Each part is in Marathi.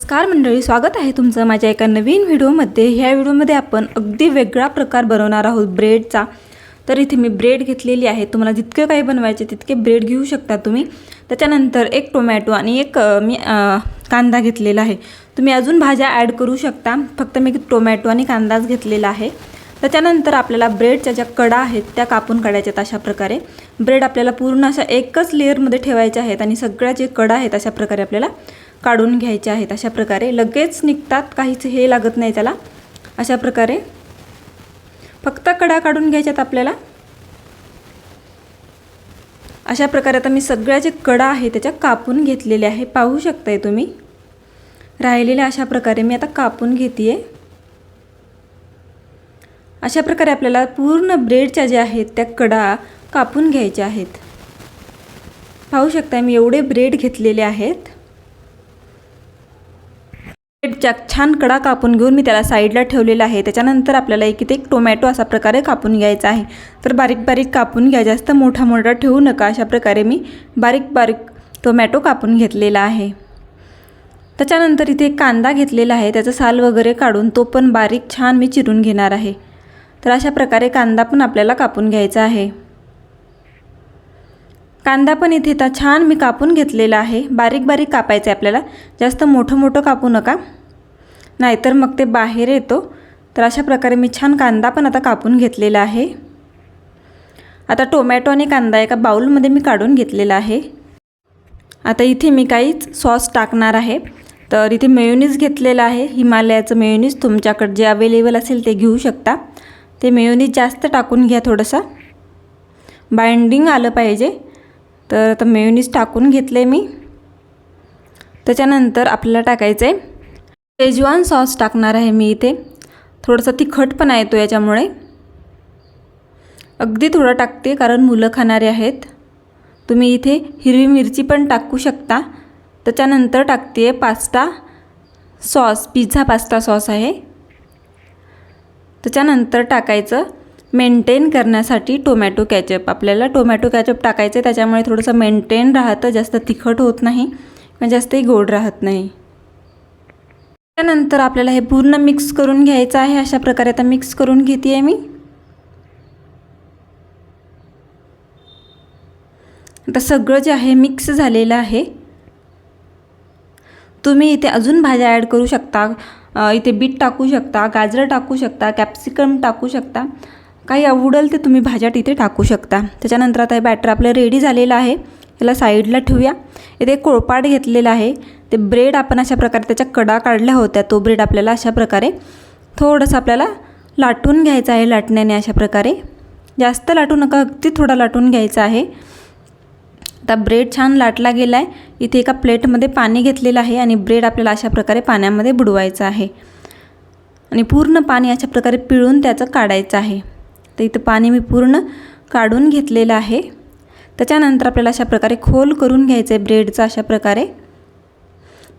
नमस्कार मंडळी स्वागत आहे तुमचं माझ्या एका नवीन व्हिडिओमध्ये. ह्या व्हिडिओमध्ये आपण अगदी वेगळा प्रकार बनवणार आहोत ब्रेडचा. तर इथे मी ब्रेड घेतलेली आहे. तुम्हाला जितके काही बनवायचे तितके ब्रेड घेऊ शकता तुम्ही. त्याच्यानंतर एक टोमॅटो आणि एक मी कांदा घेतलेला आहे. तुम्ही अजून भाज्या ॲड करू शकता. फक्त मी टोमॅटो आणि कांदाच घेतलेला आहे. त्याच्यानंतर आपल्याला ब्रेडच्या ज्या कडा आहेत त्या कापून काढायच्या आहेत अशा प्रकारे. ब्रेड आपल्याला पूर्ण अशा एकच लेअरमध्ये ठेवायच्या आहेत आणि सगळ्या जे कडा आहेत अशा प्रकारे आपल्याला काढून घ्यायच्या आहेत अशा प्रकारे. लगेच निघतात काहीच हे लागत नाही त्याला. अशा प्रकारे. फक्त कडा काढून घ्यायच्यात आपल्याला. अशा प्रकारे आता मी सगळ्या जे कडा आहे त्याच्या कापून घेतलेल्या आहे. पाहू शकताय तुम्ही? राहिलेल्या अशा प्रकारे मी आता कापून घेते आहे अशा प्रकारे आपल्याला पूर्ण ब्रेडच्या ज्या आहेत त्या कडा कापून घ्यायच्या आहेत. पाहू शकता मी एवढे ब्रेड घेतलेले आहेत. ब्रेडच्या छान कडा कापून घेऊन मी त्याला साईडला ठेवलेला आहे. त्याच्यानंतर आपल्याला एक इथे एक टोमॅटो असा प्रकारे कापून घ्यायचा आहे. तर बारीक बारीक कापून घ्या. जास्त मोठा मोठा ठेवू नका. अशा प्रकारे मी बारीक बारीक टोमॅटो कापून घेतलेला आहे. त्याच्यानंतर इथे एक कांदा घेतलेला आहे. त्याचं साल वगैरे काढून तो पण बारीक छान मी चिरून घेणार आहे. तर अशा प्रकारे कांदा पण आपल्याला कापून घ्यायचा आहे. कांदा पण इथे तर छान मी कापून घेतलेला आहे. बारीक बारीक कापायचं आहे आपल्याला. जास्त मोठं मोठं कापू नका. नाहीतर मग ते बाहेर येतो. तर अशा प्रकारे मी छान कांदा पण आता कापून घेतलेला आहे. आता टोमॅटो आणि कांदा एका बाऊलमध्ये मी काढून घेतलेला आहे. आता इथे मी काहीच सॉस टाकणार आहे. तर इथे मेयोनीज घेतलेलं आहे. हिमालयाचं मेयोनीज तुमच्याकडे जे अवेलेबल असेल ते घेऊ शकता. ते मेयोनीज जास्त टाकून घ्या थोडंसं. बाइंडिंग आलं पाहिजे. तर आता मेयोनीज टाकून घेतले मी. त्याच्यानंतर आपल्याला टाकायचं आहे शेजवान सॉस टाकणार आहे मी इथे. थोडंसं तिखटपणा येतो याच्यामुळे. अगदी थोडं टाकते कारण मुलं खाणारे आहेत. तुम्ही इथे हिरवी मिरची पण टाकू शकता. त्याच्यानंतर टाकते आहे pasta sauce pizza pasta sauce आहे. त्याच्यानंतर टाकायचं. मेंटेन करण्यासाठी टोमॅटो कॅचअप आपल्याला टोमॅटो कॅचअप टाकायचं आहे त्याच्यामुळे थोडंसं मेंटेन राहतं जास्त तिखट होत नाही किंवा जास्तही गोड राहत नाही. त्यानंतर आपल्याला हे पूर्ण मिक्स करून घ्यायचं आहे. अशा प्रकारे आता मिक्स करून घेते आहे मी. आता सगळं जे आहे मिक्स झालेलं आहे. तुम्ही इथे अजून भाज्या ॲड करू शकता. इथे बीट टाकू शकता गाजर टाकू शकता कॅप्सिकम टाकू शकता. काही आवडेल ते तुम्ही भाज्या तिथे टाकू शकता. त्याच्यानंतर आता हे बॅटर आपलं रेडी झालेलं आहे. याला साईडला ठेवूया. इथे कोळपाट घेतलेला आहे. ते ब्रेड आपण अशा प्रकारे त्याच्या कडा काढल्या होत्या. तो ब्रेड आपल्याला अशा प्रकारे थोडंसं आपल्याला लाटून घ्यायचं आहे. लाटण्याने अशा प्रकारे. जास्त लाटू नका. अगदी थोडा लाटून घ्यायचा आहे. आता ब्रेड छान लाटला गेला आहे इथे एका प्लेटमध्ये पाणी घेतलेलं आहे आणि ब्रेड आपल्याला अशा प्रकारे पाण्यामध्ये बुडवायचं आहे. आणि पूर्ण पाणी अशा प्रकारे पिळून त्याचं काढायचं आहे. तर इथं पाणी मी पूर्ण काढून घेतलेलं आहे. त्याच्यानंतर आपल्याला अशा प्रकारे खोल करून घ्यायचं आहे ब्रेडचं अशा प्रकारे.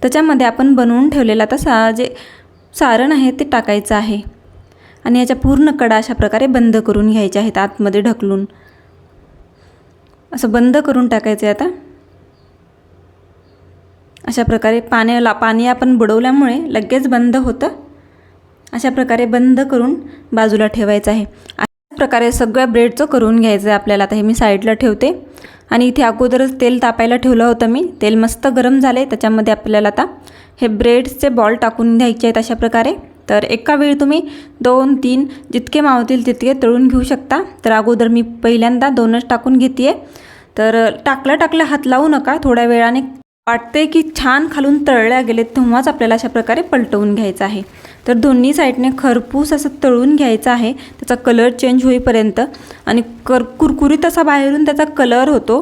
त्याच्यामध्ये आपण बनवून ठेवलेलं आता सा जे सारण आहे ते टाकायचं आहे. आणि याच्या पूर्ण कडा अशा प्रकारे बंद करून घ्यायच्या आहेत आतमध्ये ढकलून. असं बंद करून टाकायचं आहे आता. अशा प्रकारे पाण्याला पाणी आपण बुडवल्यामुळे लगेच बंद होतं. अशा प्रकारे बंद करून बाजूला ठेवायचं आहे. अशा प्रकारे सगळ्या ब्रेडचं करून घ्यायचं आहे आपल्याला. आता हे मी साईडला ठेवते. आणि इथे अगोदरच तेल तापायला ठेवलं होतं मी. तेल मस्त गरम झाले त्याच्यामध्ये आपल्याला आता हे ब्रेड्सचे बॉल टाकून घ्यायचे आहेत अशा प्रकारे. तर एका वेळी तुम्ही दोन तीन जितके मावतील तितके तळून घेऊ शकता. तर अगोदर मी पहिल्यांदा दोनच टाकून घेते तर टाकल्या टाकल्या हात लावू नका. थोड्या वेळाने वाटते की छान खालून तळल्या गेले तेव्हाच आपल्याला अशा प्रकारे पलटवून घ्यायचं आहे. तर दोन्ही साईडने खरपूस असं तळून घ्यायचं आहे. त्याचा कलर चेंज होईपर्यंत आणि कर कुरकुरीत असा बाहेरून त्याचा कलर होतो.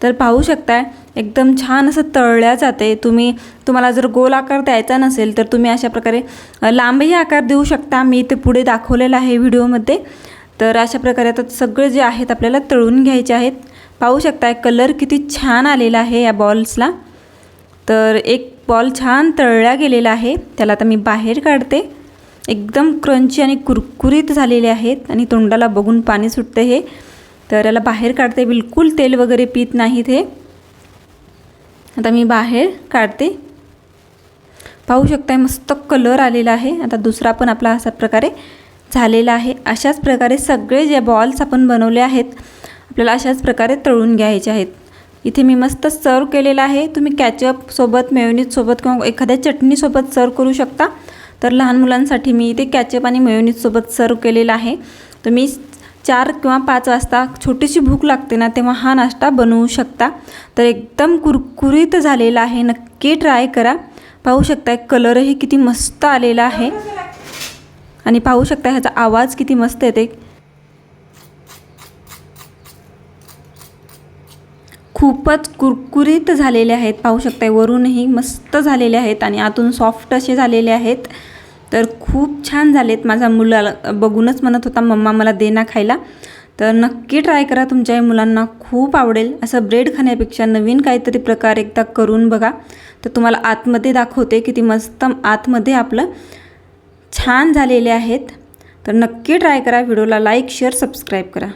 तर पाहू शकताय एकदम छान असं तळल्या जाते. तुम्ही तुम्हाला जर गोल आकार द्यायचा नसेल तर तुम्ही अशा प्रकारे लांबही आकार देऊ शकता. मी ते पुढे दाखवलेलं आहे व्हिडिओमध्ये. तर अशा प्रकारे आता सगळे जे आहेत आपल्याला तळून घ्यायचे आहेत. पाहू शकता कलर किती छान आलेला आहे या बॉल्सला. तर एक बॉल छान तळला गेलेला आहे. त्याला आता मी बाहेर काढते. एकदम क्रंची आणि कुरकुरीत झालेले आहेत आणि तोंडाला बघून पाणी सुटते हे. तर याला बाहेर काढते. बिलकुल तेल वगैरे पित नाहीत हे. आता मी बाहेर काढते. पाहू शकताय मस्त कलर आलेला आहे. आता दुसरा पण आपला अशा प्रकारे झालेला आहे. अशाच प्रकारे सगळे जे बॉल्स आपण बनवले आहेत आपल्याला अशाच प्रकारे तळून घ्यायचे आहेत. इथे मी मस्त सर्व केलेलं आहे. तुम्ही कॅचअपसोबत मेयोनीजसोबत किंवा एखाद्या चटणीसोबत सर्व करू शकता. तर लहान मुलांसाठी मी इथे कॅचअप आणि मेयोनीजसोबत सर्व केलेलं आहे. तुम्ही चार किंवा पाच वाजता छोटीशी भूक लागते ना तेव्हा हा नाश्ता बनवू शकता. तर एकदम कुरकुरीत झालेला आहे नक्की ट्राय करा. पाहू शकताय कलरही किती मस्त आलेला आहे. आणि पाहू शकता ह्याचा आवाज किती मस्त येते खूपच कुरकुरीत झालेले आहेत. पाहू शकताय वरूनही मस्त झालेले आहेत आणि आतून सॉफ्ट असे झालेले आहेत. तर खूप छान झालेत. माझा मुलाला बघूनच म्हणत होता मम्मा मला दे ना खायला. तर नक्की ट्राय करा तुमच्या मुलांना खूप आवडेल. असं ब्रेड खाण्यापेक्षा नवीन काहीतरी प्रकार एकदा करून बघा. तर तुम्हाला आतमध्ये दाखवते किती मस्त आतमध्ये आपलं छान झालेले आहेत. तर नक्की ट्राय करा व्हिडिओला लाईक शेअर सबस्क्राईब करा.